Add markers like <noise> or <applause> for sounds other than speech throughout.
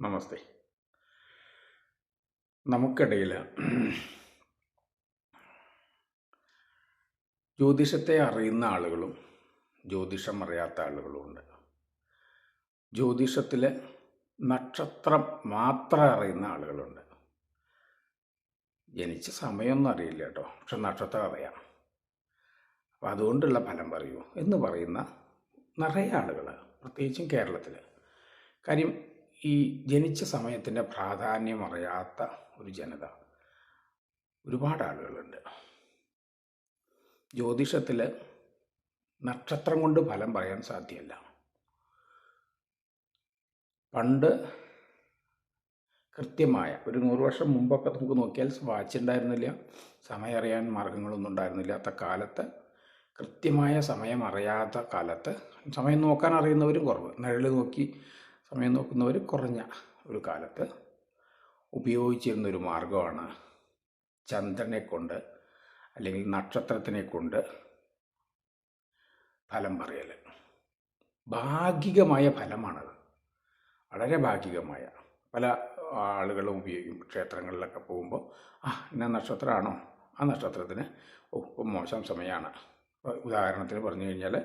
നമസ്തേ. നമുക്കിടയിൽ ജ്യോതിഷത്തെ അറിയുന്ന ആളുകളും ജ്യോതിഷം അറിയാത്ത ആളുകളും ഉണ്ട്. ജ്യോതിഷത്തിൽ നക്ഷത്രം മാത്രം അറിയുന്ന ആളുകളുണ്ട്. ജനിച്ച സമയമൊന്നും അറിയില്ല കേട്ടോ. പക്ഷെ നക്ഷത്രം അറിയാം. അപ്പം അതുകൊണ്ടുള്ള ഫലം പറയൂ എന്ന് പറയുന്ന നിറയെ ആളുകൾ പ്രത്യേകിച്ചും കേരളത്തിൽ കാര്യം ഈ ജനിച്ച സമയത്തിന്റെ പ്രാധാന്യം അറിയാത്ത ഒരു ജനത. ഒരുപാട് ആളുകളുണ്ട്. ജ്യോതിഷത്തിൽ നക്ഷത്രം കൊണ്ട് ഫലം പറയാൻ സാധ്യമല്ല പണ്ട് കൃത്യമായ ഒരു നൂറ് വർഷം മുമ്പൊക്കെ നമുക്ക് നോക്കിയാൽ വാച്ച് ഉണ്ടായിരുന്നില്ല സമയം അറിയാൻ മാർഗങ്ങളൊന്നും ഉണ്ടായിരുന്നില്ലാത്ത കാലത്ത് കൃത്യമായ സമയം അറിയാത്ത കാലത്ത് സമയം നോക്കാൻ അറിയുന്നവരും കുറവ്. നിഴൽ നോക്കി സമയം നോക്കുന്നവർ കുറഞ്ഞ ഒരു കാലത്ത് ഉപയോഗിച്ചിരുന്നൊരു മാർഗമാണ് ചന്ദ്രനെ കൊണ്ട് അല്ലെങ്കിൽ നക്ഷത്രത്തിനെ കൊണ്ട് ഫലം പറയൽ ഭാഗികമായ ഫലമാണത്. വളരെ ഭാഗികമായ. പല ആളുകളും ഉപയോഗിക്കും ക്ഷേത്രങ്ങളിലൊക്കെ പോകുമ്പോൾ ആ ഇന്ന നക്ഷത്രമാണോ? ആ നക്ഷത്രത്തിന് ഓ മോശം സമയമാണ്. ഉദാഹരണത്തിന് പറഞ്ഞു കഴിഞ്ഞാൽ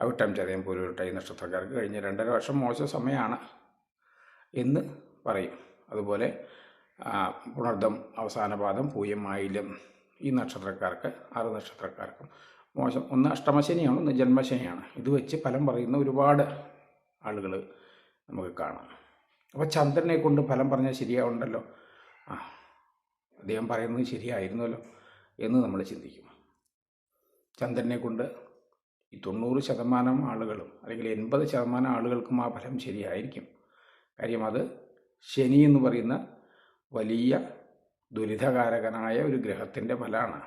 അവിട്ടം ചതയം പൂരുവിട്ട ഈ നക്ഷത്രക്കാർക്ക് കഴിഞ്ഞ രണ്ടര വർഷം മോശ സമയമാണ് എന്ന് പറയും. അതുപോലെ പുണർദം അവസാനപാദം പൂയം ആയില്യം ഈ നക്ഷത്രക്കാർക്ക് ആറ് നക്ഷത്രക്കാർക്കും മോശം. ഒന്ന് അഷ്ടമശനിയാണ് ഒന്ന് ജന്മശനിയാണ്. ഇത് വെച്ച് ഫലം പറയുന്ന ഒരുപാട് ആളുകൾ നമുക്ക് കാണാം. അപ്പോൾ ചന്ദ്രനെ കൊണ്ട് ഫലം പറഞ്ഞാൽ ശരിയാവുണ്ടല്ലോ. ആ അദ്ദേഹം പറയുന്നത് ശരിയായിരുന്നല്ലോ എന്ന് നമ്മൾ ചിന്തിക്കും. ചന്ദ്രനെ കൊണ്ട് ഈ തൊണ്ണൂറ് ശതമാനം ആളുകളും അല്ലെങ്കിൽ എൺപത് ശതമാനം ആളുകൾക്കും ആ ഫലം ശരിയായിരിക്കും. കാര്യം അത് ശനി എന്ന് പറയുന്ന വലിയ ദുരിതകാരകനായ ഒരു ഗ്രഹത്തിന്റെ ഫലമാണ്.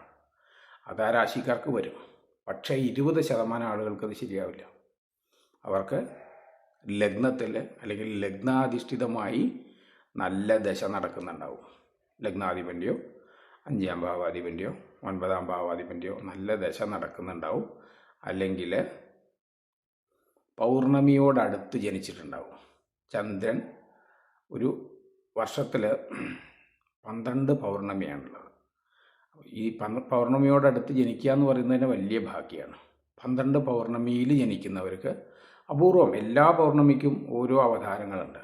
അത് ആ രാശിക്കാർക്ക് വരും. പക്ഷേ ഇരുപത് ശതമാനം ആളുകൾക്ക് അത് ശരിയാവില്ല. അവർക്ക് ലഗ്നത്തിൽ അല്ലെങ്കിൽ ലഗ്നാധിഷ്ഠിതമായി നല്ല ദശ നടക്കുന്നുണ്ടാവും. ലഗ്നാധിപന്റെയോ അഞ്ചാം ഭാവാധിപന്റെയോ ഒൻപതാം ഭാവാധിപന്റെയോ നല്ല ദശ നടക്കുന്നുണ്ടാവും. അല്ലെങ്കിൽ പൗർണമിയോടടുത്ത് ജനിച്ചിട്ടുണ്ടാവും. ചന്ദ്രൻ ഒരു വർഷത്തിൽ പന്ത്രണ്ട് പൗർണമിയാണുള്ളത്. ഈ പൗർണമിയോടടുത്ത് ജനിക്കുക എന്ന് പറയുന്നതിന് വലിയ ഭാഗ്യമാണ്. പന്ത്രണ്ട് പൗർണമിയിൽ ജനിക്കുന്നവർക്ക് അപൂർവം എല്ലാ പൗർണമിക്കും ഓരോ അവതാരങ്ങളുണ്ട്.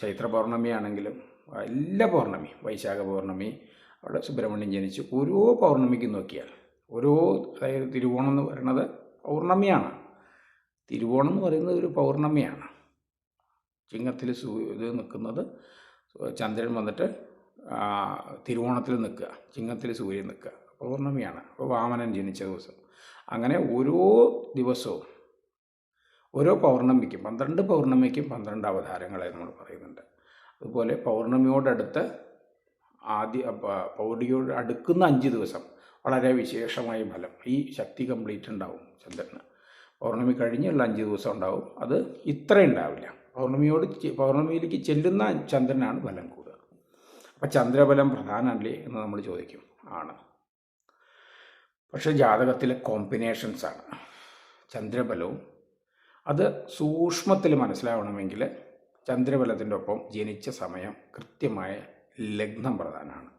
ചൈത്ര പൗർണമിയാണെങ്കിലും എല്ലാ പൗർണമി വൈശാഖ പൗർണമി അവിടെ സുബ്രഹ്മണ്യം ജനിച്ചു ഓരോ പൗർണമിക്കും നോക്കിയാൽ ഓരോ അതായത് തിരുവോണം എന്ന് പറയുന്നത് പൗർണമിയാണ്. തിരുവോണം എന്ന് പറയുന്നത് ഒരു പൗർണമിയാണ്. ചിങ്ങത്തിൽ സൂ ഇത് നിൽക്കുന്നത് ചന്ദ്രൻ വന്നിട്ട് തിരുവോണത്തിൽ നിൽക്കുക ചിങ്ങത്തിൽ സൂര്യൻ നിൽക്കുക പൗർണമിയാണ്. അപ്പോൾ വാമനൻ ജനിച്ച ദിവസം. അങ്ങനെ ഓരോ ദിവസവും ഓരോ പൗർണമിക്കും പന്ത്രണ്ട് പൗർണമിക്കും പന്ത്രണ്ട് അവതാരങ്ങളെ നമ്മൾ പറയുന്നുണ്ട്. അതുപോലെ പൗർണമിയോടടുത്ത് ആദ്യ പൗർണിയോട് അടുക്കുന്ന അഞ്ച് ദിവസം വളരെ വിശേഷമായ ഫലം. ഈ ശക്തി കംപ്ലീറ്റ് ഉണ്ടാവും ചന്ദ്രന്. പൗർണമി കഴിഞ്ഞുള്ള അഞ്ച് ദിവസം ഉണ്ടാവും. അത് ഇത്ര ഉണ്ടാവില്ല. പൗർണമിയോട് പൗർണമിയിലേക്ക് ചെല്ലുന്ന ചന്ദ്രനാണ് ഫലം കൂടുക. അപ്പോൾ ചന്ദ്രബലം പ്രധാനമല്ലേ എന്ന് നമ്മൾ ചോദിക്കും. ആണ്. പക്ഷേ ജാതകത്തിലെ കോമ്പിനേഷൻസാണ് ചന്ദ്രബലവും അത് സൂക്ഷ്മത്തിൽ മനസ്സിലാവണമെങ്കിൽ ചന്ദ്രബലത്തിന്റെ ഒപ്പം ജനിച്ച സമയം കൃത്യമായ ലഗ്നം പ്രധാനമാണ്.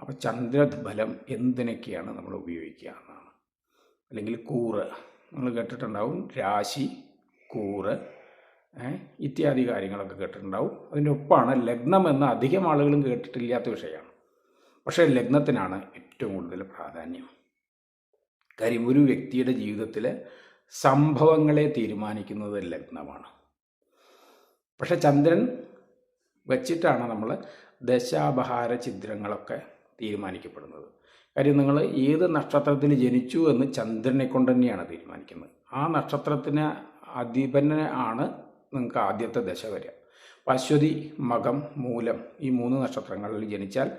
അപ്പോൾ ചന്ദ്രബലം എന്തിനൊക്കെയാണ് നമ്മൾ ഉപയോഗിക്കുക എന്നാണ്. അല്ലെങ്കിൽ കൂറ് നമ്മൾ കേട്ടിട്ടുണ്ടാവും. രാശി കൂറ് ഇത്യാദി കാര്യങ്ങളൊക്കെ കേട്ടിട്ടുണ്ടാവും. അതിന്റെ ഒപ്പമാണ് ലഗ്നം എന്ന് അധികം ആളുകളും കേട്ടിട്ടില്ലാത്ത വിഷയമാണ്. പക്ഷേ ലഗ്നത്തിനാണ് ഏറ്റവും കൂടുതൽ പ്രാധാന്യം. കാര്യം ഒരു വ്യക്തിയുടെ ജീവിതത്തിലെ സംഭവങ്ങളെ തീരുമാനിക്കുന്നത് ലഗ്നമാണ്. പക്ഷെ ചന്ദ്രൻ വച്ചിട്ടാണ് നമ്മൾ ദശാപഹാര ചിത്രങ്ങളൊക്കെ തീരുമാനിക്കപ്പെടുന്നത്. കാര്യം നിങ്ങൾ ഏത് നക്ഷത്രത്തിൽ ജനിച്ചു എന്ന് ചന്ദ്രനെ കൊണ്ട് തന്നെയാണ് തീരുമാനിക്കുന്നത്. ആ നക്ഷത്രത്തിന് അധിപനെ ആണ് നിങ്ങൾക്ക് ആദ്യത്തെ ദശ വരിക. പശ്വതി മകം മൂലം ഈ മൂന്ന് നക്ഷത്രങ്ങളിൽ ജനിച്ചാൽ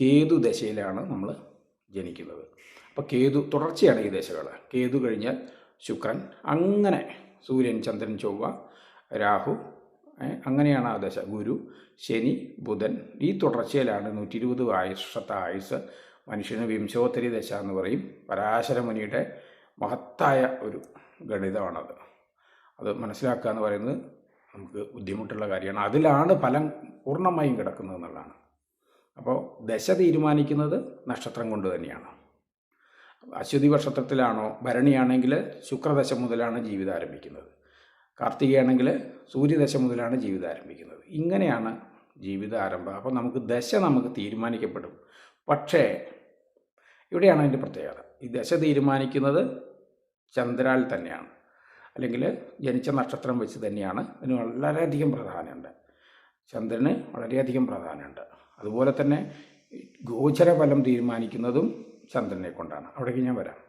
കേതു ദശയിലാണ് നമ്മൾ ജനിക്കുന്നത്. അപ്പോൾ കേതു തുടർച്ചയാണ് ഈ ദശകൾ. കേതു കഴിഞ്ഞാൽ ശുക്രൻ അങ്ങനെ സൂര്യൻ ചന്ദ്രൻ ചൊവ്വ രാഹു അങ്ങനെയാണ് ആ ദശ ഗുരു ശനി ബുധൻ ഈ തുടർച്ചയിലാണ് നൂറ്റി ഇരുപത് വർഷത്തെ ആയുസ് മനുഷ്യന് വിംശോത്തരി ദശ എന്ന് പറയും. പരാശരമുനിയുടെ മഹത്തായ ഒരു ഗണിതമാണത്. അത് മനസ്സിലാക്കുക എന്ന് പറയുന്നത് നമുക്ക് ബുദ്ധിമുട്ടുള്ള കാര്യമാണ്. അതിലാണ് ഫലം പൂർണമായും കിടക്കുന്നത് എന്നുള്ളതാണ്. അപ്പോൾ ദശ തീരുമാനിക്കുന്നത് നക്ഷത്രം കൊണ്ട് തന്നെയാണ്. അശ്വതി നക്ഷത്രത്തിലാണോ ഭരണിയാണെങ്കിൽ ശുക്രദശ മുതലാണ് ജീവിതം ആരംഭിക്കുന്നത്. കാർത്തികയാണെങ്കിൽ സൂര്യദശ മുതലാണ് ജീവിതം ആരംഭിക്കുന്നത് ഇങ്ങനെയാണ് ജീവിത ആരംഭം അപ്പോൾ നമുക്ക് ദശ നമുക്ക് തീരുമാനിക്കപ്പെടും. പക്ഷേ ഇവിടെയാണ് അതിന്റെ പ്രത്യേകത. ഈ ദശ തീരുമാനിക്കുന്നത് ചന്ദ്രാൽ തന്നെയാണ്. അല്ലെങ്കിൽ ജനിച്ച നക്ഷത്രം വെച്ച് തന്നെയാണ് അതിന് വളരെയധികം പ്രാധാന്യമുണ്ട്. ചന്ദ്രന് വളരെയധികം പ്രാധാന്യമുണ്ട്. അതുപോലെ തന്നെ ഗോചരഫലം തീരുമാനിക്കുന്നതും ചന്ദ്രനെ കൊണ്ടാണ്. അവിടേക്ക് ഞാൻ വരാം.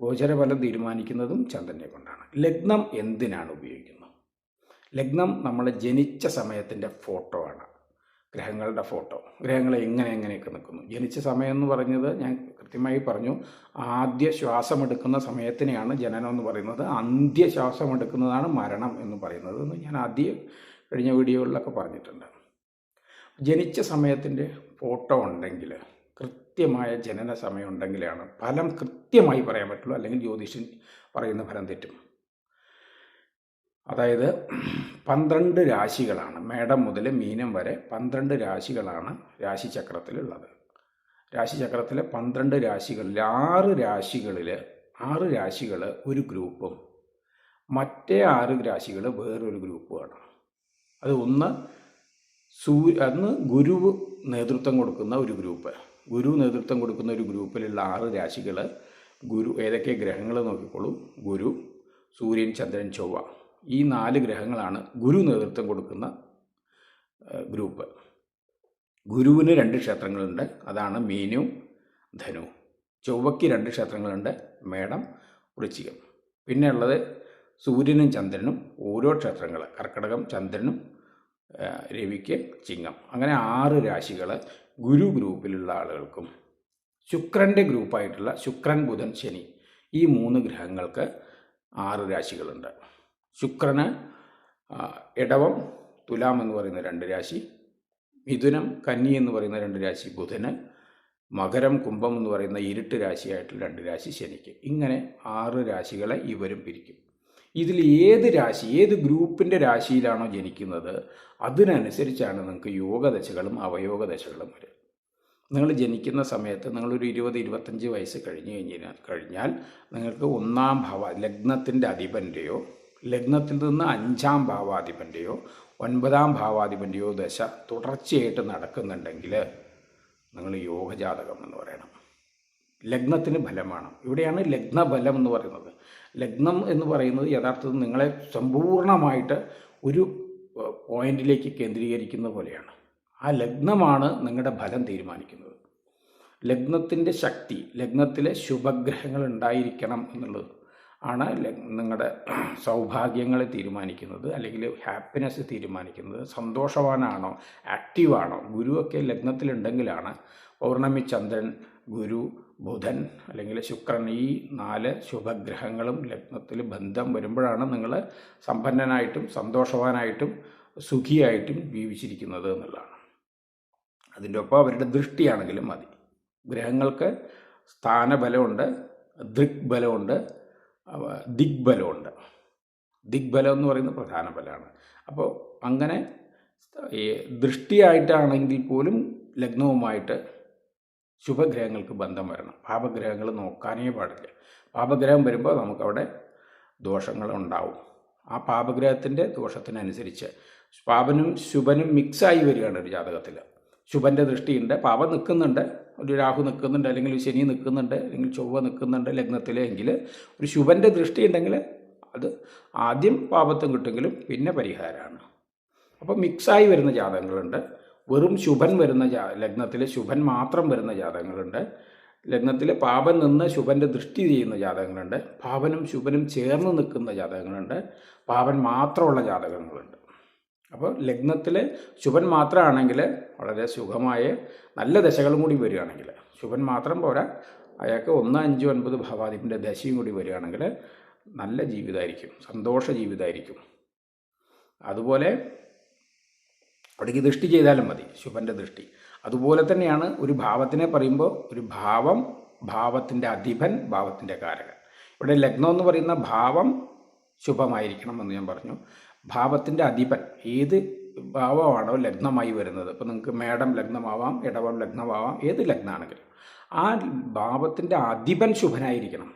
ഗോചരഫലം തീരുമാനിക്കുന്നതും ചന്ദ്രനെ കൊണ്ടാണ്. ലഗ്നം എന്തിനാണ് ഉപയോഗിക്കുന്നത്? ലഗ്നം നമ്മൾ ജനിച്ച സമയത്തിന്റെ ഫോട്ടോ ആണ്. ഗ്രഹങ്ങളുടെ ഫോട്ടോ. ഗ്രഹങ്ങൾ എങ്ങനെ എങ്ങനെയൊക്കെ നിൽക്കുന്നു? ജനിച്ച സമയം എന്ന് പറഞ്ഞത് ഞാൻ കൃത്യമായി പറഞ്ഞു. ആദ്യ ശ്വാസമെടുക്കുന്ന സമയത്തിനെയാണ് ജനനം എന്ന് പറയുന്നത്. അന്ത്യ ശ്വാസം എടുക്കുന്നതാണ് മരണം എന്ന് പറയുന്നത് എന്ന് ഞാൻ ആദ്യം കഴിഞ്ഞ വീഡിയോകളിലൊക്കെ പറഞ്ഞിട്ടുണ്ട്. ജനിച്ച സമയത്തിന്റെ ഫോട്ടോ ഉണ്ടെങ്കിൽ കൃത്യമായ ജനന സമയം ഉണ്ടെങ്കിലാണ് ഫലം കൃത്യമായി പറയാൻ പറ്റുള്ളൂ. അല്ലെങ്കിൽ ജ്യോതിഷൻ പറയുന്ന ഫലം തെറ്റും. അതായത് പന്ത്രണ്ട് രാശികളാണ് മേടം മുതൽ മീനം വരെ പന്ത്രണ്ട് രാശികളാണ് രാശിചക്രത്തിലുള്ളത്. രാശിചക്രത്തിലെ പന്ത്രണ്ട് രാശികളിൽ ആറ് രാശികളിൽ ആറ് രാശികൾ ഒരു ഗ്രൂപ്പും മറ്റേ ആറ് രാശികൾ വേറൊരു ഗ്രൂപ്പുമാണ്. അത് ഒന്ന് സൂ അന്ന് ഗുരു നേതൃത്വം കൊടുക്കുന്ന ഒരു ഗ്രൂപ്പ്. ഗുരു നേതൃത്വം കൊടുക്കുന്ന ഒരു ഗ്രൂപ്പിലുള്ള ആറ് രാശികൾ ഗുരു ഏതൊക്കെ ഗ്രഹങ്ങൾ നോക്കിക്കോളൂ. ഗുരു സൂര്യൻ ചന്ദ്രൻ ചൊവ്വ. ഈ നാല് ഗ്രഹങ്ങളാണ് ഗുരു നേതൃത്വം കൊടുക്കുന്ന ഗ്രൂപ്പ്. ഗുരുവിന് രണ്ട് ക്ഷേത്രങ്ങളുണ്ട്. അതാണ് മീനു ധനു. ചൊവ്വയ്ക്ക് രണ്ട് ക്ഷേത്രങ്ങളുണ്ട്. മേടം വൃശ്ചികം. പിന്നെ ഉള്ളത് സൂര്യനും ചന്ദ്രനും ഓരോ ക്ഷേത്രങ്ങൾ കർക്കടകം ചന്ദ്രനും രവിക്ക് ചിങ്ങം. അങ്ങനെ ആറ് രാശികൾ ഗുരു ഗ്രൂപ്പിലുള്ള ആളുകൾക്കും ശുക്രന്റെ ഗ്രൂപ്പായിട്ടുള്ള ശുക്രൻ ബുധൻ ശനി ഈ മൂന്ന് ഗ്രഹങ്ങൾക്ക് ആറ് രാശികളുണ്ട്. ശുക്രന് ഇടവം തുലാം എന്ന് പറയുന്ന രണ്ട് രാശി മിഥുനം കന്നി എന്ന് പറയുന്ന രണ്ട് രാശി ബുധന് മകരം കുംഭം എന്ന് പറയുന്ന ഇരുട്ട് രാശിയായിട്ടുള്ള രണ്ട് രാശി ശനിക്ക്. ഇങ്ങനെ ആറ് രാശികളെ ഇവരും പിരിക്കും. ഇതിൽ ഏത് രാശി ഏത് ഗ്രൂപ്പിന്റെ രാശിയിലാണോ ജനിക്കുന്നത് അതിനനുസരിച്ചാണ് നിങ്ങൾക്ക് യോഗദശകളും അവയോഗദശകളും വരിക. നിങ്ങൾ ജനിക്കുന്ന സമയത്ത് നിങ്ങളൊരു ഇരുപത് ഇരുപത്തഞ്ച് വയസ്സ് കഴിഞ്ഞ് കഴിഞ്ഞാൽ കഴിഞ്ഞാൽ നിങ്ങൾക്ക് ഒന്നാം ഭാവ ലഗ്നത്തിന്റെ അധിപന്റെയോ ലഗ്നത്തിൽ നിന്ന് അഞ്ചാം ഭാവാധിപന്റെയോ ഒൻപതാം ഭാവാധിപന്റെയോ ദശ തുടർച്ചയായിട്ട് നടക്കുന്നുണ്ടെങ്കിൽ നിങ്ങൾ യോഗജാതകം എന്ന് പറയണം. ലഗ്നത്തിന് ഫലമാണ് ഇവിടെയാണ് ലഗ്നബലം എന്ന് പറയുന്നത്. ലഗ്നം എന്ന് പറയുന്നത് യഥാർത്ഥത്തിൽ നിങ്ങളെ സമ്പൂർണമായിട്ട് ഒരു പോയിന്റിലേക്ക് കേന്ദ്രീകരിക്കുന്ന പോലെയാണ്. ആ ലഗ്നമാണ് നിങ്ങളുടെ ഫലം തീരുമാനിക്കുന്നത്. ലഗ്നത്തിന്റെ ശക്തി ലഗ്നത്തിലെ ശുഭഗ്രഹങ്ങൾ ഉണ്ടായിരിക്കണം എന്നുള്ളത് ആണ് നിങ്ങളുടെ സൗഭാഗ്യങ്ങളെ തീരുമാനിക്കുന്നത് അല്ലെങ്കിൽ ഹാപ്പിനെസ് തീരുമാനിക്കുന്നത്. സന്തോഷവാനാണോ ആക്റ്റീവാണോ? ഗുരുവൊക്കെ ലഗ്നത്തിലുണ്ടെങ്കിലാണ്. പൗർണമി ചന്ദ്രൻ ഗുരു ബുധൻ അല്ലെങ്കിൽ ശുക്രൻ ഈ നാല് ശുഭഗ്രഹങ്ങളും ലഗ്നത്തിൽ ബന്ധം വരുമ്പോഴാണ് നിങ്ങൾ സമ്പന്നനായിട്ടും സന്തോഷവാനായിട്ടും സുഖിയായിട്ടും ജീവിച്ചിരിക്കുന്നത് എന്നുള്ളതാണ്. അതിന്റെ ഒപ്പം അവരുടെ ദൃഷ്ടിയാണെങ്കിലും മതി. ഗ്രഹങ്ങൾക്ക് സ്ഥാനബലമുണ്ട് ദൃക്ബലമുണ്ട് ദിഗ്ബലമുണ്ട്. ദിഗ്ബലം എന്ന് പറയുന്നത് പ്രധാന ബലമാണ്. അപ്പോൾ അങ്ങനെ ഈ ദൃഷ്ടിയായിട്ടാണെങ്കിൽ പോലും ലഗ്നവുമായിട്ട് ശുഭഗ്രഹങ്ങൾക്ക് ബന്ധം വരണം. പാപഗ്രഹങ്ങൾ നോക്കാനേ പാടില്ല. പാപഗ്രഹം വരുമ്പോൾ നമുക്കവിടെ ദോഷങ്ങൾ ഉണ്ടാവും ആ പാപഗ്രഹത്തിന്റെ ദോഷത്തിനനുസരിച്ച് പാപനും ശുഭനും മിക്സായി വരികയാണ് ഒരു ജാതകത്തിൽ. ശുഭന്റെ ദൃഷ്ടിയുണ്ട് പാപം നിൽക്കുന്നുണ്ട്. ഒരു രാഹു നിൽക്കുന്നുണ്ട് അല്ലെങ്കിൽ ശനി നിൽക്കുന്നുണ്ട് അല്ലെങ്കിൽ ചൊവ്വ നിൽക്കുന്നുണ്ട് ലഗ്നത്തിലെങ്കിൽ ഒരു ശുഭന്റെ ദൃഷ്ടി ഉണ്ടെങ്കിൽ അത് ആദ്യം പാപത്തും കിട്ടുമെങ്കിലും പിന്നെ പരിഹാരമാണ്. അപ്പോൾ മിക്സായി വരുന്ന ജാതകങ്ങളുണ്ട്. വെറും ശുഭൻ വരുന്ന ജാ ലഗ്നത്തിൽ ശുഭൻ മാത്രം വരുന്ന ജാതകങ്ങളുണ്ട്. ലഗ്നത്തിൽ പാപൻ നിന്ന് ശുഭന്റെ ദൃഷ്ടി ചെയ്യുന്ന ജാതകങ്ങളുണ്ട്. പാപനും ശുഭനും ചേർന്ന് നിൽക്കുന്ന ജാതകങ്ങളുണ്ട്. പാപൻ മാത്രമുള്ള ജാതകങ്ങളുണ്ട്. അപ്പോൾ ലഗ്നത്തിൽ ശുഭൻ മാത്രമാണെങ്കിൽ വളരെ സുഖമായ നല്ല ദശകളും കൂടി വരികയാണെങ്കിൽ ശുഭൻ മാത്രം പോരാ. അയാൾക്ക് ഒന്ന് അഞ്ച് ഒൻപത് ഭവാദിപ്പിന്റെ ദശയും കൂടി വരികയാണെങ്കിൽ നല്ല ജീവിതമായിരിക്കും. സന്തോഷ ജീവിതമായിരിക്കും. അതുപോലെ അവിടേക്ക് ദൃഷ്ടി ചെയ്താലും മതി ശുഭന്റെ ദൃഷ്ടി. അതുപോലെ തന്നെയാണ് ഒരു ഭാവത്തിനെ പറയുമ്പോൾ ഒരു ഭാവം ഭാവത്തിന്റെ അധിപൻ ഭാവത്തിന്റെ കാരകൻ. ഇവിടെ ലഗ്നം എന്ന് പറയുന്ന ഭാവം ശുഭമായിരിക്കണം എന്ന് ഞാൻ പറഞ്ഞു. ഭാവത്തിന്റെ അധിപൻ ഏത് ഭാവമാണോ ലഗ്നമായി വരുന്നത്. ഇപ്പോൾ നിങ്ങൾക്ക് മേടം ലഗ്നമാവാം ഇടവം ലഗ്നമാവാം ഏത് ലഗ്നമാണെങ്കിലും ആ ഭാവത്തിന്റെ അധിപൻ ശുഭനായിരിക്കണം.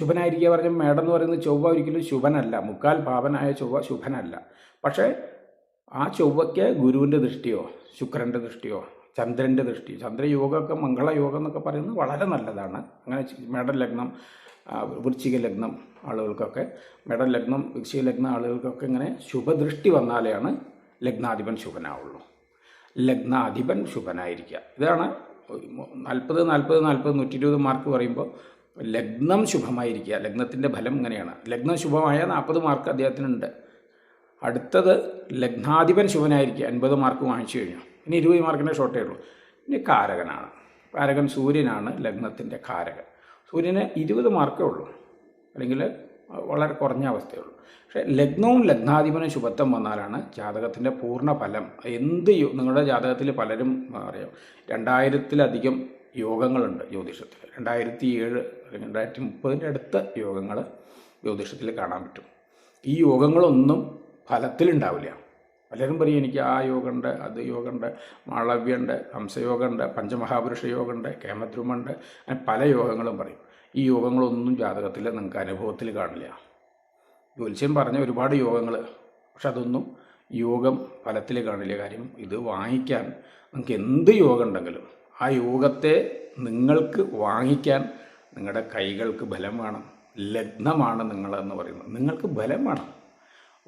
ശുഭനായിരിക്കുക പറഞ്ഞാൽ മേടം എന്ന് പറയുന്നത് ചൊവ്വ ഒരിക്കലും ശുഭനല്ല. മുക്കാൽ ഭാവനായ ചൊവ്വ ശുഭനല്ല. പക്ഷേ ആ ചൊവ്വയ്ക്ക് ഗുരുവിന്റെ ദൃഷ്ടിയോ ശുക്രന്റെ ദൃഷ്ടിയോ ചന്ദ്രന്റെ ദൃഷ്ടി ചന്ദ്രയോഗമൊക്കെ മംഗളയോഗം എന്നൊക്കെ പറയുന്നത് വളരെ നല്ലതാണ്. അങ്ങനെ മെഡൽ ലഗ്നം വൃശ്ചിക ലഗ്നം ആളുകൾക്കൊക്കെ മെഡൽ ലഗ്നം വൃശ്ചിക ലഗ്നം ആളുകൾക്കൊക്കെ ഇങ്ങനെ ശുഭദൃഷ്ടി വന്നാലെയാണ് ലഗ്നാധിപൻ ശുഭനാവുള്ളൂ. ലഗ്നാധിപൻ ശുഭനായിരിക്കുക. ഇതാണ് നാൽപ്പത് നാൽപ്പത് നാൽപ്പത് നൂറ്റി ഇരുപത് മാർക്ക് പറയുമ്പോൾ ലഗ്നം ശുഭമായിരിക്കുക. ലഗ്നത്തിന്റെ ഫലം ഇങ്ങനെയാണ്. ലഗ്നം ശുഭമായ നാൽപ്പത് മാർക്ക് അദ്ദേഹത്തിനുണ്ട്. അടുത്തത് ലഗ്നാധിപൻ ശിവനായിരിക്കും അൻപത് മാർക്ക് വാങ്ങിച്ചു കഴിഞ്ഞു. ഇനി ഇരുപത് മാർക്കിന്റെ ഷോർട്ടേ ഉള്ളൂ. ഇനി കാരകനാണ്. കാരകൻ സൂര്യനാണ് ലഗ്നത്തിന്റെ കാരകൻ. സൂര്യന് ഇരുപത് മാർക്കേ ഉള്ളൂ. അല്ലെങ്കിൽ വളരെ കുറഞ്ഞ അവസ്ഥയുള്ളൂ പക്ഷേ ലഗ്നവും ലഗ്നാധിപനും ശുഭത്വം വന്നാലാണ് ജാതകത്തിന്റെ പൂർണ ഫലം. എന്ത് നിങ്ങളുടെ ജാതകത്തിൽ പലരും അറിയാം. രണ്ടായിരത്തിലധികം യോഗങ്ങളുണ്ട് ജ്യോതിഷത്തിൽ. രണ്ടായിരത്തി ഏഴ് അല്ലെങ്കിൽ രണ്ടായിരത്തി മുപ്പതിന്റെ അടുത്ത യോഗങ്ങൾ ജ്യോതിഷത്തിൽ കാണാൻ പറ്റും. ഈ യോഗങ്ങളൊന്നും ഫലത്തിലുണ്ടാവില്ല. പലരും പറയും എനിക്ക് ആ യോഗമുണ്ട് അത് യോഗമുണ്ട് മാളവ്യമുണ്ട് ഹംസയോഗമുണ്ട് പഞ്ചമഹാപുരുഷ യോഗമുണ്ട് കേമദ്രുമുണ്ട് അങ്ങനെ പല യോഗങ്ങളും പറയും. ഈ യോഗങ്ങളൊന്നും ജാതകത്തിൽ നിങ്ങൾക്ക് അനുഭവത്തിൽ കാണില്ല. ജ്യോത്സ്യം പറഞ്ഞ ഒരുപാട് യോഗങ്ങൾ പക്ഷെ അതൊന്നും യോഗം ഫലത്തിൽ കാണില്ല. കാര്യം ഇത് വാങ്ങിക്കാൻ നിങ്ങൾക്ക് എന്ത് യോഗം ഉണ്ടെങ്കിലും ആ യോഗത്തെ നിങ്ങൾക്ക് വാങ്ങിക്കാൻ നിങ്ങളുടെ കൈകൾക്ക് ബലം വേണം ലഗ്നമാണ് നിങ്ങളെന്ന് പറയുന്നത്. നിങ്ങൾക്ക് ബലം വേണം.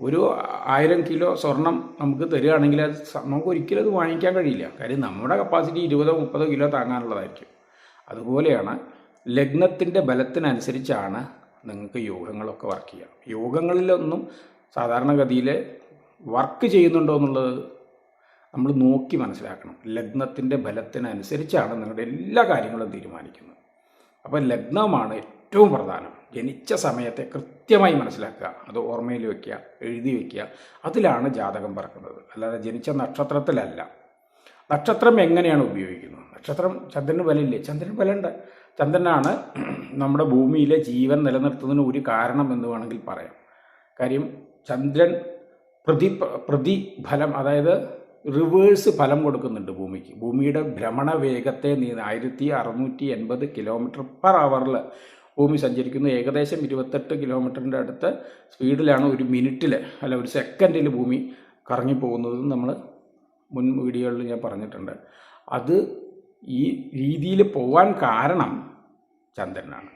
ഒരു ആയിരം കിലോ സ്വർണം നമുക്ക് തരികയാണെങ്കിൽ അത് നമുക്ക് ഒരിക്കലും അത് വാങ്ങിക്കാൻ കഴിയില്ല. കാര്യം നമ്മുടെ കപ്പാസിറ്റി ഇരുപതോ മുപ്പതോ കിലോ താങ്ങാനുള്ളതായിരിക്കും. അതുപോലെയാണ് ലഗ്നത്തിന്റെ ബലത്തിനനുസരിച്ചാണ് നിങ്ങൾക്ക് യോഗങ്ങളൊക്കെ വർക്ക് ചെയ്യുക. യോഗങ്ങളിലൊന്നും സാധാരണഗതിയിൽ വർക്ക് ചെയ്യുന്നുണ്ടോ എന്നുള്ളത് നമ്മൾ നോക്കി മനസ്സിലാക്കണം. ലഗ്നത്തിന്റെ ബലത്തിനനുസരിച്ചാണ് നിങ്ങളുടെ എല്ലാ കാര്യങ്ങളും തീരുമാനിക്കുന്നത്. അപ്പോൾ ലഗ്നമാണ് ഏറ്റവും പ്രധാനം. ജനിച്ച സമയത്തെ കൃത്യമായി മനസ്സിലാക്കുക. അത് ഓർമ്മയിൽ വയ്ക്കുക എഴുതി വയ്ക്കുക അതിലാണ് ജാതകം പറക്കുന്നത്. അല്ലാതെ ജനിച്ച നക്ഷത്രത്തിലല്ല. നക്ഷത്രം എങ്ങനെയാണ് ഉപയോഗിക്കുന്നത്? നക്ഷത്രം ചന്ദ്രന് ബലമില്ലേ? ചന്ദ്രന് ബലമുണ്ട്. ചന്ദ്രനാണ് നമ്മുടെ ഭൂമിയിലെ ജീവൻ നിലനിർത്തുന്നതിന് ഒരു കാരണം എന്ന് വേണമെങ്കിൽ പറയാം. കാര്യം ചന്ദ്രൻ പ്രതി പ്രതിഫലം അതായത് റിവേഴ്സ് ഫലം കൊടുക്കുന്നുണ്ട് ഭൂമിക്ക്. ഭൂമിയുടെ ഭ്രമണ വേഗത്തെ നീ ആയിരത്തി അറുന്നൂറ്റി എൺപത് കിലോമീറ്റർ പെർ അവറിൽ ഭൂമി സഞ്ചരിക്കുന്നു ഏകദേശം ഇരുപത്തെട്ട് കിലോമീറ്ററിന്റെ അടുത്ത് സ്പീഡിലാണ് ഒരു മിനിറ്റിൽ അല്ല ഒരു സെക്കൻഡിൽ ഭൂമി കറങ്ങിപ്പോകുന്നത് നമ്മൾ മുൻ വീഡിയോകളിൽ ഞാൻ പറഞ്ഞിട്ടുണ്ട്. അത് ഈ രീതിയിൽ പോകാൻ കാരണം ചന്ദ്രനാണ്.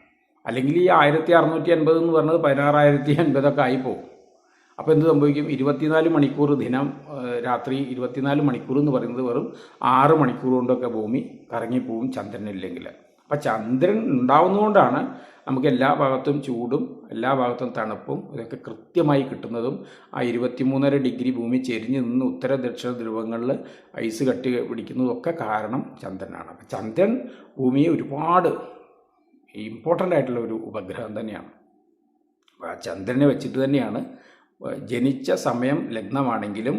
അല്ലെങ്കിൽ ഈ ആയിരത്തി അറുന്നൂറ്റി അൻപത് എന്ന് പറഞ്ഞത് പതിനാറായിരത്തി അൻപതൊക്കെ ആയി പോകും. അപ്പോൾ എന്ത് സംഭവിക്കും? ഇരുപത്തിനാല് മണിക്കൂർ ദിനം രാത്രി ഇരുപത്തിനാല് മണിക്കൂർ എന്ന് പറയുന്നത് വെറും ആറ് മണിക്കൂർ കൊണ്ടൊക്കെ ഭൂമി കറങ്ങിപ്പോവും ചന്ദ്രനില്ലെങ്കിൽ അപ്പം ചന്ദ്രൻ ഉണ്ടാവുന്നതുകൊണ്ടാണ് നമുക്ക് എല്ലാ ഭാഗത്തും ചൂടും എല്ലാ ഭാഗത്തും തണുപ്പും ഇതൊക്കെ കൃത്യമായി കിട്ടുന്നതും ആ ഇരുപത്തിമൂന്നര ഡിഗ്രി ഭൂമി ചെരിഞ്ഞ് നിന്ന് ഉത്തര ദക്ഷിണ ധ്രുവങ്ങളിൽ ഐസ് കട്ടി പിടിക്കുന്നതും ഒക്കെ കാരണം ചന്ദ്രനാണ്. അപ്പം ചന്ദ്രൻ ഭൂമിയെ ഒരുപാട് ഇമ്പോർട്ടന്റ് ആയിട്ടുള്ള ഒരു ഉപഗ്രഹം തന്നെയാണ്. ആ ചന്ദ്രനെ വെച്ചിട്ട് തന്നെയാണ് ജനിച്ച സമയം ലഗ്നമാണെങ്കിലും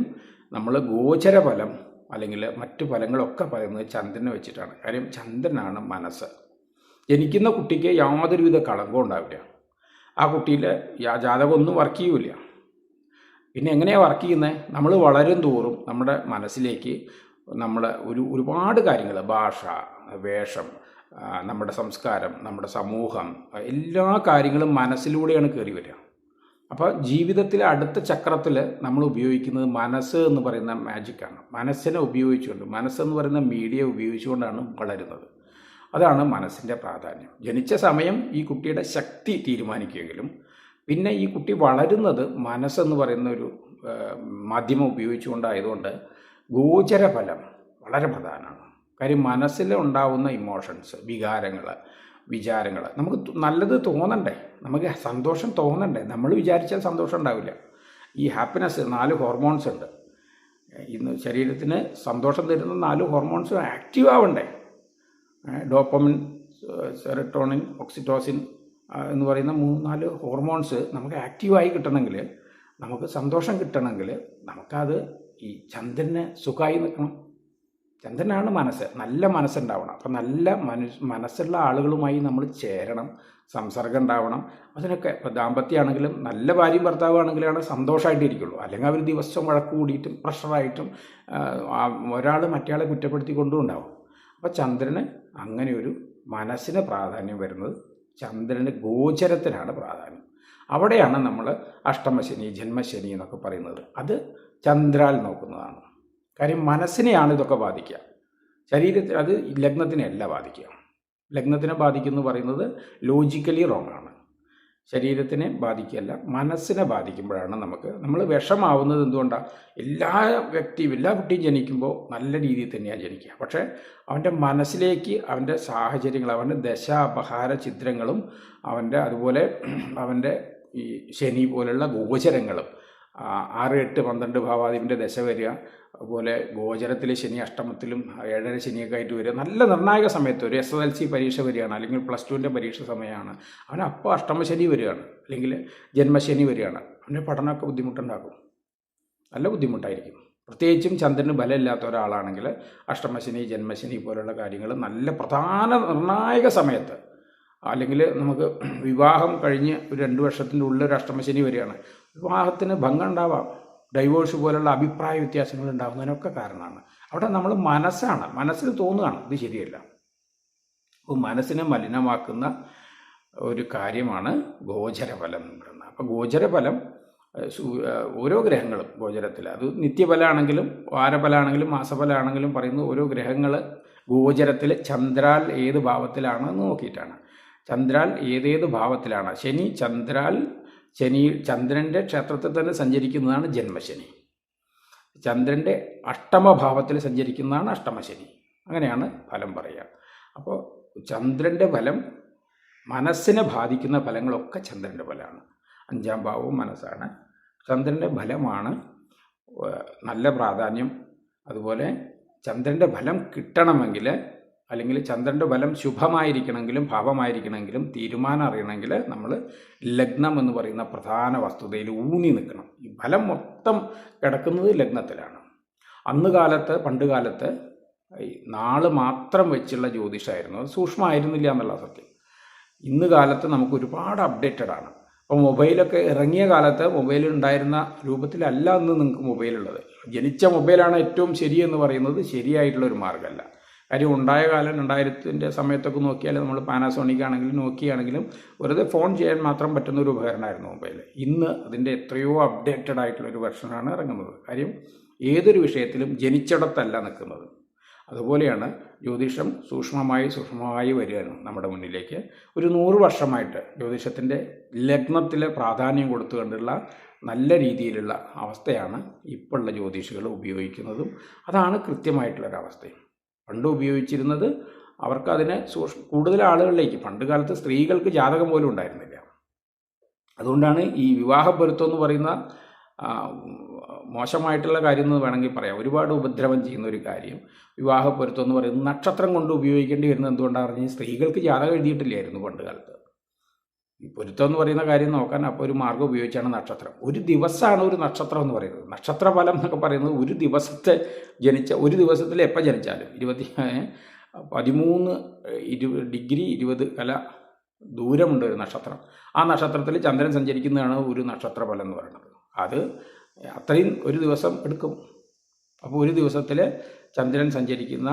നമ്മൾ ഗോചര ഫലം അല്ലെങ്കിൽ മറ്റു ഫലങ്ങളൊക്കെ പറയുന്നത് ചന്ദ്രനെ വെച്ചിട്ടാണ്. കാര്യം ചന്ദ്രനാണ് മനസ്സ്. ജനിക്കുന്ന കുട്ടിക്ക് യാതൊരുവിധ കളങ്കവും ഉണ്ടാവില്ല. ആ കുട്ടിയിൽ ജാതകമൊന്നും വർക്ക് ചെയ്യൂല പിന്നെ എങ്ങനെയാണ് വർക്ക് ചെയ്യുന്നത് നമ്മൾ വളരും തോറും നമ്മുടെ മനസ്സിലേക്ക് നമ്മൾ ഒരു ഒരുപാട് കാര്യങ്ങൾ ഭാഷ വേഷം നമ്മുടെ സംസ്കാരം നമ്മുടെ സമൂഹം എല്ലാ കാര്യങ്ങളും മനസ്സിലൂടെയാണ് കയറി വരിക. അപ്പോൾ ജീവിതത്തിലെ അടുത്ത ചക്രത്തിൽ നമ്മൾ ഉപയോഗിക്കുന്നത് മനസ്സ് എന്ന് പറയുന്ന മാജിക്കാണ് മനസ്സിനെ ഉപയോഗിച്ചുകൊണ്ട് മനസ്സെന്ന് പറയുന്ന മീഡിയ ഉപയോഗിച്ചുകൊണ്ടാണ് വളരുന്നത്. അതാണ് മനസ്സിന്റെ പ്രാധാന്യം. ജനിച്ച സമയം ഈ കുട്ടിയുടെ ശക്തി തീരുമാനിക്കുമെങ്കിലും പിന്നെ ഈ കുട്ടി വളരുന്നത് മനസ്സെന്ന് പറയുന്ന ഒരു മാധ്യമം ഉപയോഗിച്ചുകൊണ്ടായതുകൊണ്ട് ഗോചരഫലം വളരെ പ്രധാനമാണ്. കാര്യം മനസ്സിൽ ഉണ്ടാവുന്ന ഇമോഷൻസ് വികാരങ്ങൾ വിചാരങ്ങൾ നമുക്ക് നല്ലത് തോന്നണ്ടേ? നമുക്ക് സന്തോഷം തോന്നണ്ടേ? നമ്മൾ വിചാരിച്ചാൽ സന്തോഷം ഉണ്ടാവില്ല. ഈ ഹാപ്പിനെസ് നാല് ഹോർമോൺസ് ഉണ്ട്. ഇന്ന് ശരീരത്തിന് സന്തോഷം തരുന്ന നാല് ഹോർമോൺസ് ആക്റ്റീവ് ആവണ്ടേ? ഡോപ്പമിൻ സെറട്ടോണിൻ ഓക്സിറ്റോസിൻ എന്ന് പറയുന്ന മൂന്ന് നാല് ഹോർമോൺസ് നമുക്ക് ആക്റ്റീവായി കിട്ടണമെങ്കിൽ നമുക്ക് സന്തോഷം കിട്ടണമെങ്കിൽ നമുക്കത് ഈ ചന്ദ്രന് സുഖമായി നിൽക്കണം. ചന്ദ്രനാണ് മനസ്സ് നല്ല മനസ്സുണ്ടാവണം. അപ്പം നല്ല മനു മനസ്സുള്ള ആളുകളുമായി നമ്മൾ ചേരണം സംസർഗം ഉണ്ടാവണം. അതിനൊക്കെ ഇപ്പോൾ ദാമ്പത്യമാണെങ്കിലും നല്ല ഭാര്യയും ഭർത്താവാണെങ്കിലാണ് സന്തോഷമായിട്ട് ഇരിക്കുള്ളൂ അല്ലെങ്കിൽ അവർ ദിവസം വഴക്ക് കൂടിയിട്ടും പ്രഷറായിട്ടും ഒരാൾ മറ്റേയാളെ കുറ്റപ്പെടുത്തിക്കൊണ്ടും ഉണ്ടാവും. അപ്പോൾ ചന്ദ്രന് അങ്ങനെ ഒരു മനസ്സിന് പ്രാധാന്യം വരുന്നത് ചന്ദ്രന് ഗോചരത്തിനാണ് പ്രാധാന്യം. അവിടെയാണ് നമ്മൾ അഷ്ടമശനി ജന്മശനി എന്നൊക്കെ പറയുന്നത്. അത് ചന്ദ്രാൽ നോക്കുന്നതാണ്. കാര്യം മനസ്സിനെയാണ് ഇതൊക്കെ ബാധിക്കുക. ശരീരത്തിൽ അത് ലഗ്നത്തിനെയല്ല ബാധിക്കുക. ലഗ്നത്തിനെ ബാധിക്കുന്നു പറയുന്നത് ലോജിക്കലി റോങ് ആണ്. ശരീരത്തിനെ ബാധിക്കുകയല്ല മനസ്സിനെ ബാധിക്കുമ്പോഴാണ് നമുക്ക് നമ്മൾ വിഷമാവുന്നത് എന്തുകൊണ്ടാണ് എല്ലാ വ്യക്തിയും എല്ലാ കുട്ടിയും ജനിക്കുമ്പോൾ നല്ല രീതിയിൽ തന്നെയാണ് ജനിക്കുക. പക്ഷേ അവന്റെ മനസ്സിലേക്ക് അവന്റെ സാഹചര്യങ്ങൾ അവന്റെ ദശാപഹാര ചിത്രങ്ങളും അവന്റെ അതുപോലെ <clears throat> അവന്റെ ഈ ശനി പോലുള്ള ഗോചരങ്ങളും ആറ് എട്ട് പന്ത്രണ്ട് ഭാവാദിവിന്റെ ദശ വരിക അതുപോലെ ഗോചരത്തിലെ ശനി അഷ്ടമത്തിലും ഏഴര ശനിയൊക്കെ ആയിട്ട് വരിക. നല്ല നിർണായക സമയത്ത് ഒരു എസ് എസ് എൽ സി പരീക്ഷ വരികയാണ്. അല്ലെങ്കിൽ പ്ലസ് ടുവിന്റെ പരീക്ഷ സമയമാണ്. അവന് അപ്പോൾ അഷ്ടമശനി വരികയാണ്. അല്ലെങ്കിൽ ജന്മശനി വരികയാണ്. അവന്റെ പഠനമൊക്കെ ബുദ്ധിമുട്ടുണ്ടാക്കും നല്ല ബുദ്ധിമുട്ടായിരിക്കും. പ്രത്യേകിച്ചും ചന്ദ്രന് ബലമില്ലാത്ത ഒരാളാണെങ്കിൽ അഷ്ടമശനി ജന്മശനി പോലുള്ള കാര്യങ്ങൾ നല്ല പ്രധാന നിർണായക സമയത്ത്. അല്ലെങ്കിൽ നമുക്ക് വിവാഹം കഴിഞ്ഞ് ഒരു രണ്ട് വർഷത്തിന്റെ ഉള്ളിൽ ഒരു അഷ്ടമശനി വരികയാണ്. വിവാഹത്തിന് ഭംഗം ഉണ്ടാവാം. ഡൈവോഴ്സ് പോലുള്ള അഭിപ്രായ വ്യത്യാസങ്ങൾ ഉണ്ടാകുന്നതിനൊക്കെ കാരണമാണ്. അവിടെ നമ്മൾ മനസ്സാണ്. മനസ്സിന് തോന്നുകയാണ്. ഇത് ശരിയല്ല. അപ്പോൾ മനസ്സിനെ മലിനമാക്കുന്ന ഒരു കാര്യമാണ് ഗോചരഫലം എന്ന് പറയുന്നത്. അപ്പോൾ ഗോചരഫലം ഓരോ ഗ്രഹങ്ങളും ഗോചരത്തിൽ. അത് നിത്യഫലമാണെങ്കിലും വാരഫലമാണെങ്കിലും മാസഫലമാണെങ്കിലും പറയുന്ന ഓരോ ഗ്രഹങ്ങൾ ഗോചരത്തിൽ ചന്ദ്രാൽ ഏത് ഭാവത്തിലാണ് എന്ന് നോക്കിയിട്ടാണ്. ചന്ദ്രാൽ ഏതേത് ഭാവത്തിലാണ്? ശനി ചന്ദ്രാൽ ശനി ചന്ദ്രന്റെ ക്ഷേത്രത്തിൽ തന്നെ സഞ്ചരിക്കുന്നതാണ് ജന്മശനി. ചന്ദ്രന്റെ അഷ്ടമഭാവത്തിൽ സഞ്ചരിക്കുന്നതാണ് അഷ്ടമശനി. അങ്ങനെയാണ് ഫലം പറയുക. അപ്പോൾ ചന്ദ്രന്റെ ഫലം മനസ്സിനെ ബാധിക്കുന്ന ഫലങ്ങളൊക്കെ ചന്ദ്രന്റെ ഫലമാണ്. അഞ്ചാം ഭാവവും മനസ്സാണ്. ചന്ദ്രന്റെ ഫലമാണ് നല്ല പ്രാധാന്യം. അതുപോലെ ചന്ദ്രന്റെ ഫലം കിട്ടണമെങ്കിൽ അല്ലെങ്കിൽ ചന്ദ്രന്റെ ബലം ശുഭമായിരിക്കണമെങ്കിലും ഭാവമായിരിക്കണമെങ്കിലും തീരുമാനം അറിയണമെങ്കിൽ നമ്മൾ ലഗ്നം എന്ന് പറയുന്ന പ്രധാന വസ്തുതയിൽ ഊന്നി നിൽക്കണം. ഈ ബലം മൊത്തം കിടക്കുന്നത് ലഗ്നത്തിലാണ്. അന്ന് കാലത്ത് പണ്ട് കാലത്ത് ഈ നാൾ മാത്രം വെച്ചുള്ള ജ്യോതിഷമായിരുന്നു അത് സൂക്ഷ്മമായിരുന്നില്ല എന്നുള്ള സത്യം. ഇന്ന് കാലത്ത് നമുക്ക് ഒരുപാട് അപ്ഡേറ്റഡ് ആണ്. അപ്പോൾ മൊബൈലൊക്കെ ഇറങ്ങിയ കാലത്ത് മൊബൈലിൽ ഉണ്ടായിരുന്ന രൂപത്തിലല്ല അന്ന് നിങ്ങൾക്ക് മൊബൈലുള്ളത് ജനിച്ച മൊബൈലാണ് ഏറ്റവും ശരിയെന്ന് പറയുന്നത് ശരിയായിട്ടുള്ള ഒരു മാർഗമല്ല. കാര്യം ഉണ്ടായ കാലം രണ്ടായിരത്തിന്റെ സമയത്തൊക്കെ നോക്കിയാൽ നമ്മൾ പാനാസോണിക് ആണെങ്കിലും നോക്കിയാണെങ്കിലും വെറുതെ ഫോൺ ചെയ്യാൻ മാത്രം പറ്റുന്ന ഒരു ഉപകരണമായിരുന്നു മൊബൈൽ ഇന്ന് അതിന്റെ എത്രയോ അപ്ഡേറ്റഡ് ആയിട്ടുള്ള ഒരു വെർഷനാണ് ഇറങ്ങുന്നത്. കാര്യം ഏതൊരു വിഷയത്തിലും ജനിച്ചിടത്തല്ല നിൽക്കുന്നത്. അതുപോലെയാണ് ജ്യോതിഷം സൂക്ഷ്മമായി സൂക്ഷ്മമായി വരികയാണ് നമ്മുടെ മുന്നിലേക്ക്. ഒരു നൂറ് വർഷമായിട്ട് ജ്യോതിഷത്തിന്റെ ലഗ്നത്തിലെ പ്രാധാന്യം കൊടുത്തുകൊണ്ടുള്ള നല്ല രീതിയിലുള്ള അവസ്ഥയാണ് ഇപ്പോഴുള്ള ജ്യോതിഷികൾ ഉപയോഗിക്കുന്നതും. അതാണ് കൃത്യമായിട്ടുള്ളൊരവസ്ഥയും പണ്ട് ഉപയോഗിച്ചിരുന്നത് അവർക്കതിനെ സൂക്ഷ കൂടുതൽ ആളുകളിലേക്ക് പണ്ട് കാലത്ത് സ്ത്രീകൾക്ക് ജാതകം പോലും ഉണ്ടായിരുന്നില്ല. അതുകൊണ്ടാണ് ഈ വിവാഹ പൊരുത്തം എന്ന് പറയുന്ന മോശമായിട്ടുള്ള കാര്യം എന്ന് വേണമെങ്കിൽ പറയാം. ഒരുപാട് ഉപദ്രവം ചെയ്യുന്ന ഒരു കാര്യം. വിവാഹ പൊരുത്തം എന്ന് പറയുന്നത് നക്ഷത്രം കൊണ്ട് ഉപയോഗിക്കേണ്ടി വരുന്നത് എന്തുകൊണ്ടാണ് പറഞ്ഞാൽ സ്ത്രീകൾക്ക് ജാതകം എഴുതിയിട്ടില്ലായിരുന്നു പണ്ട് കാലത്ത്. ഈ പൊരുത്തം എന്ന് പറയുന്ന കാര്യം നോക്കാൻ അപ്പോൾ ഒരു മാർഗം ഉപയോഗിച്ചാണ് നക്ഷത്രം. ഒരു ദിവസമാണ് ഒരു നക്ഷത്രം എന്ന് പറയുന്നത്. നക്ഷത്ര ഫലം എന്നൊക്കെ പറയുന്നത് ഒരു ദിവസത്തെ ജനിച്ച ഒരു ദിവസത്തിൽ എപ്പോൾ ജനിച്ചാലും? ഇരുപത്തി പതിമൂന്ന് ഇരു ഡിഗ്രി ഇരുപത് കല ദൂരമുണ്ട് ഒരു നക്ഷത്രം. ആ നക്ഷത്രത്തിൽ ചന്ദ്രൻ സഞ്ചരിക്കുന്നതാണ് ഒരു നക്ഷത്ര ഫലം എന്ന് പറയുന്നത്. അത് അത്രയും ഒരു ദിവസം എടുക്കും. അപ്പോൾ ഒരു ദിവസത്തിൽ ചന്ദ്രൻ സഞ്ചരിക്കുന്ന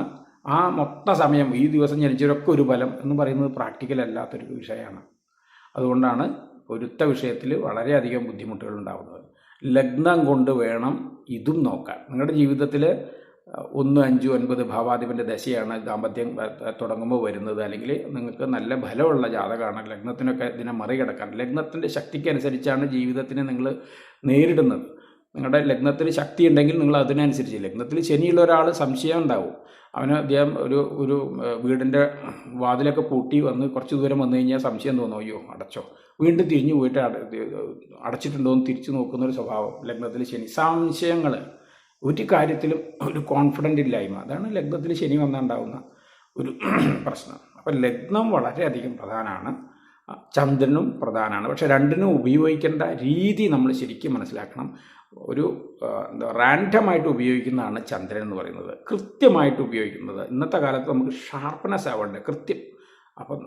ആ മൊത്ത സമയം ഈ ദിവസം ജനിച്ചവരൊക്കെ ഒരു ഫലം എന്ന് പറയുന്നത് പ്രാക്ടിക്കൽ അല്ലാത്തൊരു വിഷയമാണ്. അതുകൊണ്ടാണ് ഒരുത്ത വിഷയത്തിൽ വളരെയധികം ബുദ്ധിമുട്ടുകൾ ഉണ്ടാകുന്നത് ലഗ്നം കൊണ്ട് വേണം ഇതും നോക്കാൻ. നിങ്ങളുടെ ജീവിതത്തിൽ ഒന്ന് അഞ്ച് ഒൻപത് ഭാവാധിപന്റെ ദശയാണ് ദാമ്പത്യം തുടങ്ങുമ്പോൾ വരുന്നത്. അല്ലെങ്കിൽ നിങ്ങൾക്ക് നല്ല ഫലമുള്ള ജാതകമാണ് ലഗ്നത്തിനൊക്കെ ഇതിനെ മറികടക്കാൻ. ലഗ്നത്തിന്റെ ശക്തിക്കനുസരിച്ചാണ് ജീവിതത്തിനെ നിങ്ങൾ നേരിടുന്നത്. നിങ്ങളുടെ ലഗ്നത്തിൽ ശക്തി ഉണ്ടെങ്കിൽ നിങ്ങൾ അതിനനുസരിച്ച്. ലഗ്നത്തിൽ ശനിയുള്ള ഒരാൾ സംശയം ഉണ്ടാവും. അവന് അദ്ദേഹം ഒരു ഒരു വീടിന്റെ വാതിലൊക്കെ പൂട്ടി വന്ന് കുറച്ച് ദൂരം വന്നു കഴിഞ്ഞാൽ സംശയം തോന്നും. അയ്യോ അടച്ചോ. വീണ്ടും തിരിഞ്ഞു പോയിട്ട് അടച്ചിട്ടുണ്ടോ എന്ന് തിരിച്ചു നോക്കുന്ന ഒരു സ്വഭാവം ലഗ്നത്തിൽ ശനി. സംശയങ്ങൾ ഒരു കാര്യത്തിലും ഒരു കോൺഫിഡന്റ് ഇല്ലായ്മ. അതാണ് ലഗ്നത്തിൽ ശനി വന്നുണ്ടാവുന്ന ഒരു <clears throat> പ്രശ്നം. അപ്പം ലഗ്നം വളരെയധികം പ്രധാനമാണ് ചന്ദ്രനും പ്രധാനമാണ് പക്ഷെ രണ്ടിനും ഉപയോഗിക്കേണ്ട രീതി നമ്മൾ ശരിക്കും മനസ്സിലാക്കണം. ഒരു എന്താ റാൻഡമായിട്ട് ഉപയോഗിക്കുന്നതാണ് ചന്ദ്രൻ എന്ന് പറയുന്നത്. കൃത്യമായിട്ട് ഉപയോഗിക്കുന്നത്. ഇന്നത്തെ കാലത്ത് നമുക്ക് ഷാർപ്പ്നെസ് ആവേണ്ടത് കൃത്യം. അപ്പം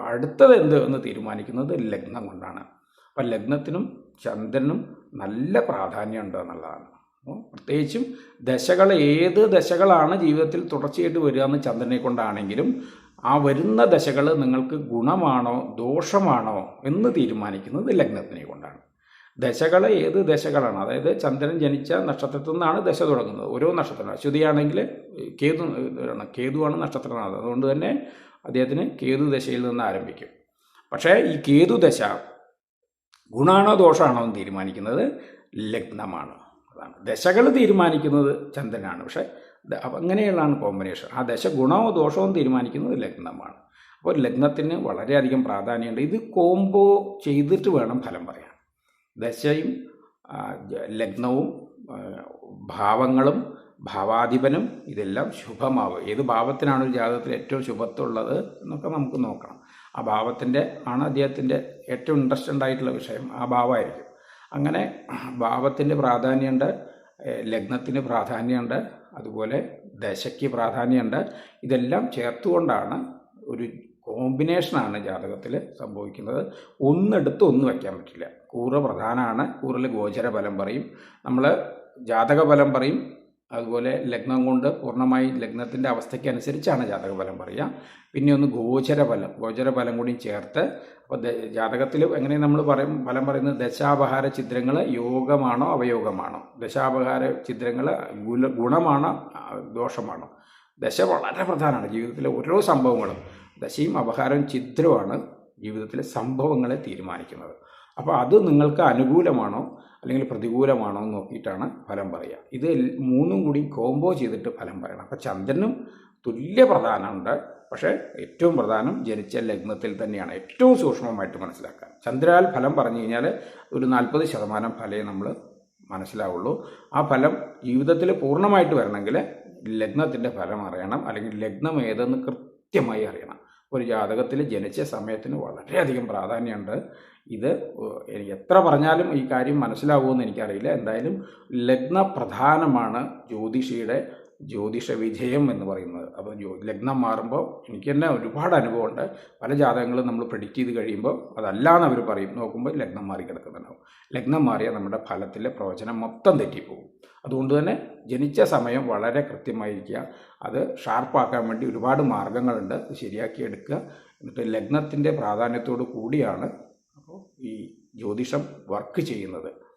അടുത്തത് എന്ത് എന്ന് തീരുമാനിക്കുന്നത് ലഗ്നം കൊണ്ടാണ്. അപ്പം ലഗ്നത്തിനും ചന്ദ്രനും നല്ല പ്രാധാന്യമുണ്ട് എന്നുള്ളതാണ്. പ്രത്യേകിച്ചും ദശകൾ ഏത് ദശകളാണ് ജീവിതത്തിൽ തുടർച്ചയായിട്ട് വരിക എന്ന് ചന്ദ്രനെ കൊണ്ടാണെങ്കിലും ആ വരുന്ന ദശകൾ നിങ്ങൾക്ക് ഗുണമാണോ ദോഷമാണോ എന്ന് തീരുമാനിക്കുന്നത് ലഗ്നത്തിനെ കൊണ്ടാണ്. ദശകൾ ഏത് ദശകളാണ്? അതായത് ചന്ദ്രൻ ജനിച്ച നക്ഷത്രത്തിൽ നിന്നാണ് ദശ തുടങ്ങുന്നത്. ഓരോ നക്ഷത്രം അശ്വതിയാണെങ്കിൽ കേതു കേതുവാണ് നക്ഷത്രനാഥ് അതുകൊണ്ട് തന്നെ അദ്ദേഹത്തിന് കേതു ദശയിൽ നിന്ന് ആരംഭിക്കും. പക്ഷേ ഈ കേതു ദശ ഗുണാണോ ദോഷമാണോ എന്ന് തീരുമാനിക്കുന്നത് ലഗ്നമാണ്. അതാണ്. ദശകൾ തീരുമാനിക്കുന്നത് ചന്ദ്രനാണ്. പക്ഷേ അങ്ങനെയുള്ളതാണ് കോമ്പിനേഷൻ ആ ദശ ഗുണമോ ദോഷമോ തീരുമാനിക്കുന്നത് ലഗ്നമാണ്. അപ്പോൾ ലഗ്നത്തിന് വളരെയധികം പ്രാധാന്യമുണ്ട്. ഇത് കോംബോ ചെയ്തിട്ട് വേണം ഫലം പറയാൻ. ദശയും ലഗ്നവും ഭാവങ്ങളും ഭാവാധിപനും ഇതെല്ലാം ശുഭമാവും ഏത് ഭാവത്തിനാണ് ഒരു ജാതകത്തിൽ ഏറ്റവും ശുഭത്തുള്ളത് എന്നൊക്കെ നമുക്ക് നോക്കണം. ആ ഭാവത്തിന്റെ ആണ് അദ്ദേഹത്തിന്റെ ഏറ്റവും ഇൻട്രസ്റ്റഡ് ആയിട്ടുള്ള വിഷയം ആ ഭാവമായിരിക്കും. അങ്ങനെ ഭാവത്തിന്റെ പ്രാധാന്യമുണ്ട് ലഗ്നത്തിന് പ്രാധാന്യമുണ്ട് അതുപോലെ ദശയ്ക്ക് പ്രാധാന്യമുണ്ട് ഇതെല്ലാം ചേർത്തുകൊണ്ടാണ് ഒരു കോമ്പിനേഷനാണ് ജാതകത്തിൽ സംഭവിക്കുന്നത്. ഒന്നെടുത്ത് ഒന്ന് വയ്ക്കാൻ പറ്റില്ല. കൂറ് പ്രധാനമാണ് കൂറിൽ ഗോചര ഫലം പറയും. നമ്മൾ ജാതക ഫലം പറയും. അതുപോലെ ലഗ്നം കൊണ്ട് പൂർണമായി ലഗ്നത്തിന്റെ അവസ്ഥയ്ക്ക് അനുസരിച്ചാണ് ജാതക ഫലം പറയുക. പിന്നെ ഒന്ന് ഗോചര ഫലം. ഗോചര ഫലം കൂടി ചേർത്ത് അപ്പോൾ ജാതകത്തിൽ എങ്ങനെ നമ്മൾ പറയും? ഫലം പറയുന്നത് ദശാപഹാര ചിത്രങ്ങൾ യോഗമാണോ അവയോഗമാണോ? ദശാപഹാര ചിത്രങ്ങൾ ഗുണമാണോ? ദോഷമാണോ? ദശ വളരെ പ്രധാനമാണ് ജീവിതത്തിലെ ഓരോ സംഭവങ്ങളും. ദശയും അപഹാരവും ചിത്രമാണ് ജീവിതത്തിലെ സംഭവങ്ങളെ തീരുമാനിക്കുന്നത്. അപ്പോൾ അത് നിങ്ങൾക്ക് അനുകൂലമാണോ അല്ലെങ്കിൽ പ്രതികൂലമാണോ എന്ന് നോക്കിയിട്ടാണ് ഫലം പറയുക. ഇത് മൂന്നും കൂടി കോംബോ ചെയ്തിട്ട് ഫലം പറയണം. അപ്പോൾ ചന്ദ്രനും തുല്യ പ്രധാനമുണ്ട്. പക്ഷേ ഏറ്റവും പ്രധാനം ജനിച്ച ലഗ്നത്തിൽ തന്നെയാണ്. ഏറ്റവും സൂക്ഷ്മമായിട്ട് മനസ്സിലാക്കാൻ ചന്ദ്രാൽ ഫലം പറഞ്ഞു കഴിഞ്ഞാൽ ഒരു നാൽപ്പത് ശതമാനം ഫലേ നമ്മൾ മനസ്സിലാവുള്ളൂ. ആ ഫലം ജീവിതത്തിൽ പൂർണമായിട്ട് വരണമെങ്കിൽ ലഗ്നത്തിന്റെ ഫലം അറിയണം. അല്ലെങ്കിൽ ലഗ്നം ഏതെന്ന് കൃത്യമായി അറിയണം. ഒരു ജാതകത്തിൽ ജനിച്ച സമയത്തിന് വളരെയധികം പ്രാധാന്യമുണ്ട്. ഇത് എനിക്ക് എത്ര പറഞ്ഞാലും ഈ കാര്യം മനസ്സിലാവുമെന്ന് എനിക്കറിയില്ല. എന്തായാലും ലഗ്ന പ്രധാനമാണ് ജ്യോതിഷിയുടെ ജ്യോതിഷ വിജയം എന്ന് പറയുന്നത്. അപ്പോൾ ജ്യോ ലഗ്നം മാറുമ്പോൾ എനിക്ക് തന്നെ ഒരുപാട് അനുഭവമുണ്ട്. പല ജാതകങ്ങളും നമ്മൾ പ്രെഡിക്റ്റ് ചെയ്ത് കഴിയുമ്പോൾ അതല്ലാന്ന് അവർ പറയും. നോക്കുമ്പോൾ ലഗ്നം മാറി കിടക്കുന്നുണ്ടാവും. ലഗ്നം മാറിയാൽ നമ്മുടെ ഫലത്തിലെ പ്രവചനം മൊത്തം തെറ്റിപ്പോകും അതുകൊണ്ട് തന്നെ ജനിച്ച സമയം വളരെ കൃത്യമായിരിക്കുക. അത് ഷാർപ്പാക്കാൻ വേണ്ടി ഒരുപാട് മാർഗങ്ങളുണ്ട്. ശരിയാക്കി എടുക്കുക. എന്നിട്ട് ലഗ്നത്തിന്റെ പ്രാധാന്യത്തോടു കൂടിയാണ് അപ്പോൾ ഈ ജ്യോതിഷം വർക്ക് ചെയ്യുന്നത്.